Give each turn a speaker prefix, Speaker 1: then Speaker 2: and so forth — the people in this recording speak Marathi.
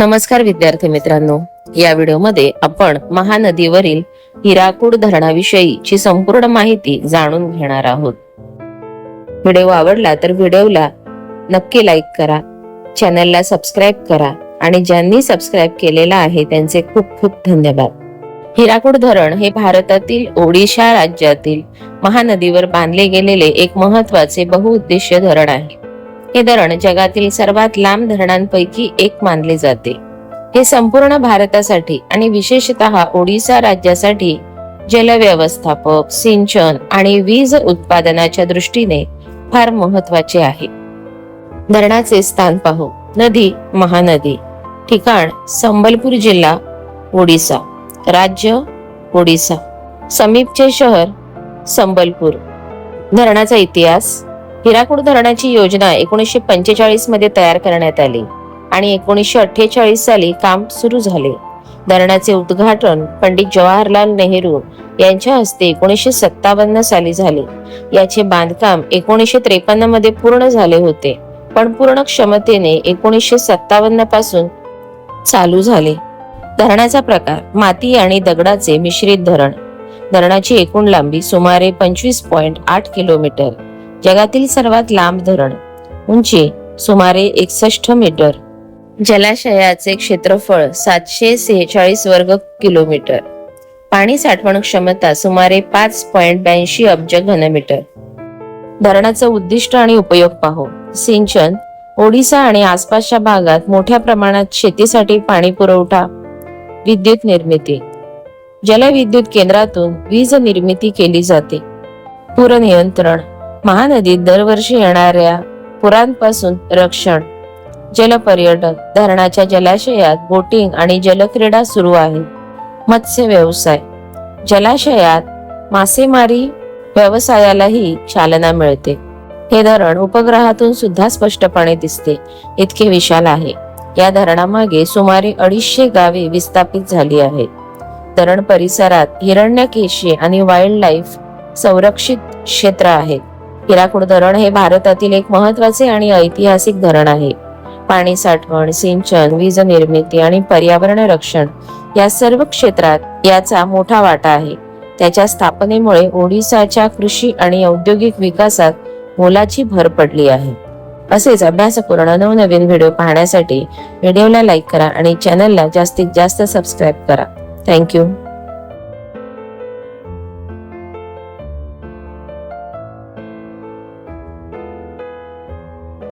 Speaker 1: नमस्कार विद्यार्थी मित्रांनो. या व्हिडिओमध्ये आपण महानदीवरील हिराकूड धरणाविषयीची संपूर्ण माहिती जाणून घेणार आहोत. व्हिडिओ आवडला तर व्हिडिओला नक्की लाईक करा चॅनलला सबस्क्राईब करा आणि ज्यांनी सबस्क्राईब केलेला आहे त्यांचे खूप खूप धन्यवाद. हिराकूड धरण हे भारतातील ओडिशा राज्यातील महानदीवर बांधले गेलेले एक महत्त्वाचे बहुउद्देशीय धरण आहे. हे धरण जगातील सर्वात लांब धरणांपैकी एक मानले जाते. हे संपूर्ण भारतासाठी आणि विशेषतः ओडिसा राज्यासाठी जलव्यवस्थापक सिंचन आणि वीज उत्पादनाच्या दृष्टीने फार महत्त्वाचे आहे. धरणाचे स्थान पाहू. नदी महानदी. ठिकाण संबलपूर जिल्हा ओडिसा. राज्य ओडिसा. समीपचे शहर संबलपूर. धरणाचा इतिहास हिराकूड धरणाची योजना एकोणीसशे पंचेचाळीसमध्ये तयार करण्यात आली आणि एकोणीसशे अठ्ठेचाळीस साली काम सुरू झाले. धरणाचे उद्घाटन पंडित जवाहरलाल नेहरू यांच्या हस्ते एकोणीसशे सत्तावन्न साली झाले. याचे बांधकाम एकोणीसशे त्रेपन्नमध्ये पूर्ण झाले होते पण पूर्ण क्षमतेने एकोणीसशे सत्तावन्नपासून चालू झाले. धरणाचा प्रकार माती आणि दगडाचे मिश्रित धरण. धरणाची एकूण लांबी सुमारे पंचवीस पॉइंट आठ किलोमीटर. जगातील सर्वात लांब धरण उंची सुमारे एकसष्ट मीटर. जलाशयाचे क्षेत्रफळ सातशे सेहेचाळीस वर्ग किलोमीटर. पाणी साठवण क्षमता सुमारे पाच पॉइंट ब्याऐंशी अब्ज घनमीटर. धरणाचं उद्दिष्ट आणि उपयोग पाहू. सिंचन ओडिसा आणि आसपासच्या भागात मोठ्या प्रमाणात शेतीसाठी पाणी पुरवठा विद्युत निर्मिती. जलविद्युत केंद्रातून वीज निर्मिती केली जाते. पूर नियंत्रण महानदीत दरवर्षी येणाऱ्या पुरांपासून रक्षण जलपर्यटन धरणाच्या जलाशयात बोटिंग आणि जलक्रीडा सुरू आहे. मत्स्य व्यवसाय जलाशयात मासेमारी व्यवसायालाही चालना मिळते. हे धरण उपग्रहातून सुद्धा स्पष्टपणे दिसते. इतके विशाल आहे. या धरणामागे सुमारे अडीचशे गावे विस्थापित झाली आहेत. धरण परिसरात हिरण्यकेशी आणि वाईल्ड लाईफ संरक्षित क्षेत्र आहेत हिराकूड धरण हे भारतातील एक महत्त्वाचे आणि ऐतिहासिक धरण आहे. पाणी साठवण सिंचन वीज निर्मिती आणि पर्यावरण रक्षण या सर्व क्षेत्रात याचा मोठा वाटा आहे. त्याच्या स्थापनेमुळे ओडिसाच्या कृषी आणि औद्योगिक विकासात मोलाची भर पडली आहे. असेच अभ्यासपूर्ण नवनवीन व्हिडिओ पाहण्यासाठी व्हिडिओला लाईक करा आणि चॅनलला जास्तीत जास्त सबस्क्राईब करा. थँक्यू.